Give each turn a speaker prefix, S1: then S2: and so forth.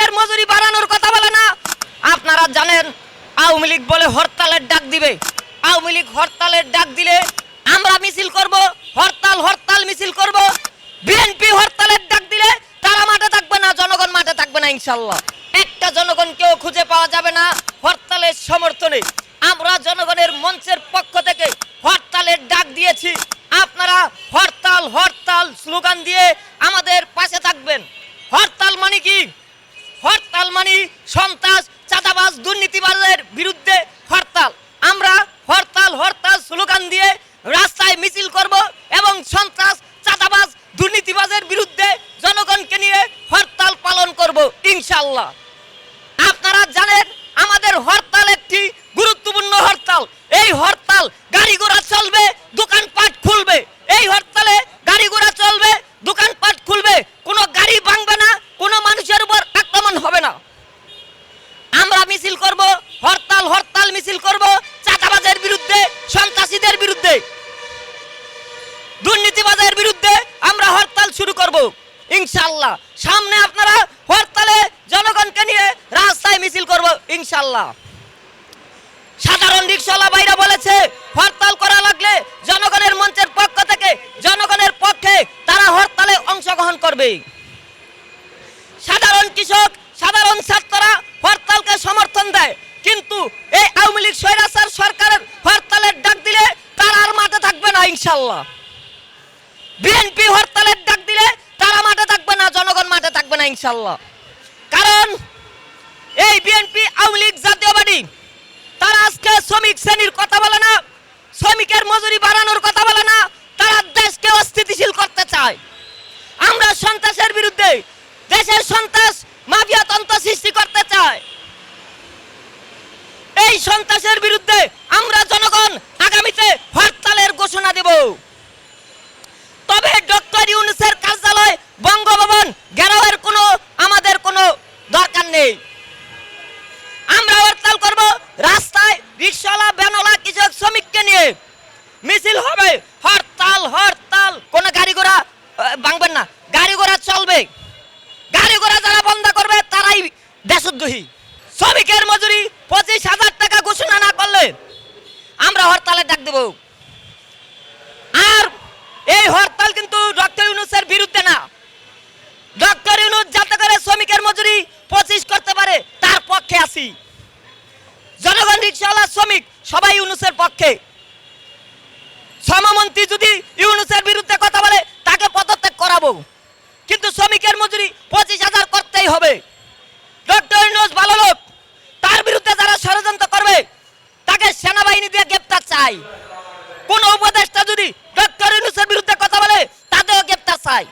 S1: শ্রমিকের মজুরি বাড়ানোর কথা বলে না। আপনারা জানেন, আওয়ামী লীগ বলে হরতালের ডাক দিবে। আওয়ামী লীগ হরতালের ডাক দিলে আমরা মিছিল করব, হরতাল হরতাল, মিছিল করব। বিএনপি হরতালের ডাক দিলে তারা মাঠে থাকবে না, জনগণ মাঠে থাকবে না ইনশাল্লাহ একটা জনগণকেও খুঁজে পাওয়া যাবে না, হরতালের সমর্থনে। আমরা জনগণের মঞ্চের পক্ষ থেকে হরতালের ডাক দিয়েছি। আপনারা হরতাল হরতাল স্লোগান দিয়ে আমাদের পাশে থাকবেন। হরতাল মানে কি? হরতাল মানে সন্ত্রাস, চাঁদাবাজ দুর্নীতিবাজের বিরুদ্ধে হরতাল। আমরা হরতাল হরতাল স্লোগান দিয়ে রাস্তায় মিছিল করব এবং সন্ত্রাস, চাঁদাবাজ দুর্নীতিবাজের বিরুদ্ধে জনগণকে নিয়ে হরতাল পালন করব ইনশাল্লাহ আপনারা জানেন আমাদের হরতাল একটি গুরুত্বপূর্ণ হরতাল এই হরতাল গাড়ি ঘোড়া চলবে দোকানপাট খুলবে এই হরতালে গাড়ি ঘোড়া চলবে দোকানপাট খুলবে কোনো গাড়ি ভাঙবে না কোনো মানুষের উপর আক্রমণ হবে না আমরা মিছিল করব হরতাল হরতাল মিছিল করব চাঁদাবাজের বিরুদ্ধে সন্ত্রাসীদের বিরুদ্ধে দুর্নীতিবাজের বিরুদ্ধে আমরা হরতাল শুরু করব ইনশাল্লাহ সামনে আপনারা হরতালে জনগণকে নিয়ে রাস্তায় মিছিল করব ইনশাল্লাহ সাধারণ রিক্সাওয়ালা ভাইরা বলেছে, হরতাল করা লাগলে জনগণের মঞ্চের পক্ষ থেকে জনগণের পক্ষে তারা হরতালে অংশগ্রহণ করবে। সাধারণ কৃষক, সাধারণ ছাত্ররা হরতালকে সমর্থন দেয়, কিন্তু এই আওয়ামী লীগ স্বৈরাচার সরকারের হরতালের ডাক দিলে তারা আর মাঠে থাকবে না ইনশাল্লাহ বিএনপি হরতালের ডাক দিলে তারা মাঠে থাকবে না জনগণ মাঠে থাকবে না ইনশাল্লাহ কারণ এই বিএনপি আওয়ামী লীগ জাতীয়বাদী তারা আজকে শ্রমিক শ্রেণির কথা বলে না, শ্রমিকের মজুরি বাড়ানোর কথা বলে না, তারা দেশকে অস্থিতিশীল করতে চায়। আমরা সন্ত্রাসের বিরুদ্ধে দেশের সন্ত্রাস মাফিয়াতন্ত্র সৃষ্টি করতে চায় এই সন্ত্রাসের বিরুদ্ধে আমরা জনগণ আগামীতে হরতালের ঘোষণা দেব। তবে ডক্টর ইউনুসের কার্যালয়, বঙ্গভবন ঘেরাওয়ের কোনো আমাদের কোনো দরকার নেই আমরা হরতাল করব রাস্তায় রিক্সাওয়ালা ভ্যানওয়ালা কৃষক শ্রমিককে নিয়ে মিছিল হবে হরতাল হরতাল কোন গাড়ি ঘোড়া আহ, ভাঙবেন না গাড়ি ঘোড়া চলবে গাড়ি ঘোড়া যারা বন্ধ করবে তারাই দেশদ্রোহী শ্রমিকের মজুরি পঁচিশ হাজার টাকা ঘোষণা না করলে আমরা হরতালে ডাক দেব। আর এই হরতাল কিন্তু ডক্টর ইউনুসের বিরুদ্ধে না। ডক্টর ইউনুস যাতে করে শ্রমিকের মজুরি পঁচিশ করতে পারে, তার পক্ষে আছি। জনগণ রিক্সাওয়ালা শ্রমিক সবাই ইউনুসের পক্ষে। শ্রমমন্ত্রী যদি ইউনুসের বাহিনী দিয়ে গ্রেপ্তার চাই। কোন উপদেষ্টা যদি ডক্টর ইউনুসের বিরুদ্ধে কথা বলে তাদেরও গ্রেপ্তার চাই।